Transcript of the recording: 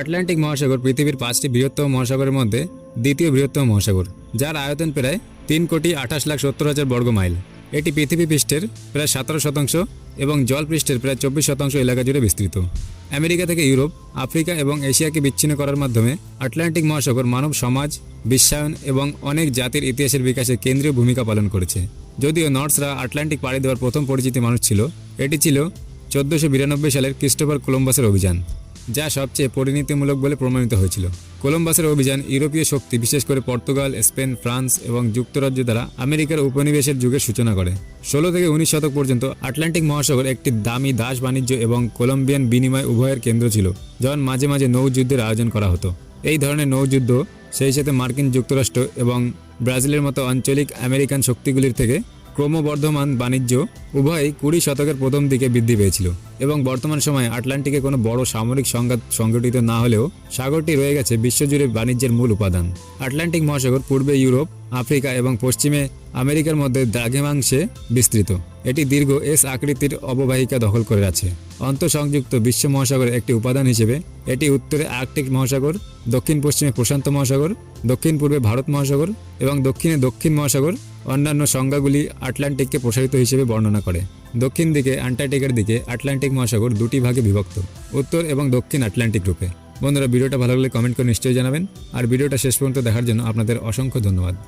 Atlantic মহাসাগর পৃথিবীর পাঁচটি বৃহত্তম মহাসাগরের মধ্যে দ্বিতীয় বৃহত্তম মহাসাগর, যার আয়তন প্রায় তিন কোটি আঠাশ লাখ সত্তর হাজার বর্গ মাইল এটি পৃথিবী পৃষ্ঠের প্রায় সতেরো শতাংশ এবং জল পৃষ্ঠের প্রায় চব্বিশ শতাংশ এলাকা জুড়ে বিস্তৃত। আমেরিকা থেকে ইউরোপ, আফ্রিকা এবং এশিয়াকে বিচ্ছিন্ন করার মাধ্যমে আটলান্টিক মহাসাগর মানব সমাজ, বিশ্বায়ন এবং অনেক জাতির ইতিহাসের বিকাশে কেন্দ্রীয় ভূমিকা পালন করেছে। যদিও নর্সরা আটলান্টিক পাড়ি দেওয়ার প্রথম পরিচিতি মানুষ ছিল, এটি ছিল চোদ্দোশো সালের ক্রিস্টোফার কোলম্বাসের অভিযান। যা সবচেয়ে পরিণতিমূলক বলে প্রমাণিত হয়েছিল। কলম্বাসের অভিযান ইউরোপীয় শক্তি, বিশেষ করে পর্তুগাল, স্পেন, ফ্রান্স এবং যুক্তরাজ্য দ্বারা আমেরিকার উপনিবেশের যুগের সূচনা করে। ষোলো থেকে উনিশ শতক পর্যন্ত আটলান্টিক মহাসাগর একটি দামি দাস বাণিজ্য এবং কলম্বিয়ান বিনিময় উভয়ের কেন্দ্র ছিল, যখন মাঝে মাঝে নৌযুদ্ধের আয়োজন করা হতো। এই ধরনের নৌযুদ্ধ, সেই সাথে মার্কিন যুক্তরাষ্ট্র এবং ব্রাজিলের মতো আঞ্চলিক আমেরিকান শক্তিগুলির থেকে ক্রমবর্ধমান বাণিজ্য উভয়ই কুড়ি শতকের প্রথম দিকে বৃদ্ধি পেয়েছিল এবং বর্তমান সময়ে আটলান্টিকে কোনো বড় সামরিক সংঘাত সংগঠিত না হলেও সাগরটি রয়ে গেছে বিশ্বজুড়ে বাণিজ্যের মূল উপাদান। আটলান্টিক মহাসাগর পূর্বে ইউরোপ, আফ্রিকা এবং পশ্চিমে আমেরিকার মধ্যে দ্রাঘিমাংশে বিস্তৃত। এটি দীর্ঘ এস আকৃতির অববাহিকা দখল করে আছে। অন্তঃসংযুক্ত বিশ্ব মহাসাগরের একটি উপাদান হিসেবে এটি উত্তরে আর্কটিক মহাসাগর, দক্ষিণ পশ্চিমে প্রশান্ত মহাসাগর, দক্ষিণ পূর্বে ভারত মহাসাগর এবং দক্ষিণে দক্ষিণ মহাসাগর অন্যান্য সংজ্ঞাগুলি আটলান্টিককে প্রসারিত হিসেবে বর্ণনা করে। দক্ষিণ দিকে আন্টার্কটিকার দিকে আটলান্টিক মহাসাগর দুটি ভাগে বিভক্ত, উত্তর এবং দক্ষিণ আটলান্টিক রূপে। বন্ধুরা, ভিডিওটা ভালো লাগলে কমেন্ট করে নিশ্চয়ই জানাবেন। আর ভিডিওটা শেষ পর্যন্ত দেখার জন্য আপনাদের অসংখ্য ধন্যবাদ।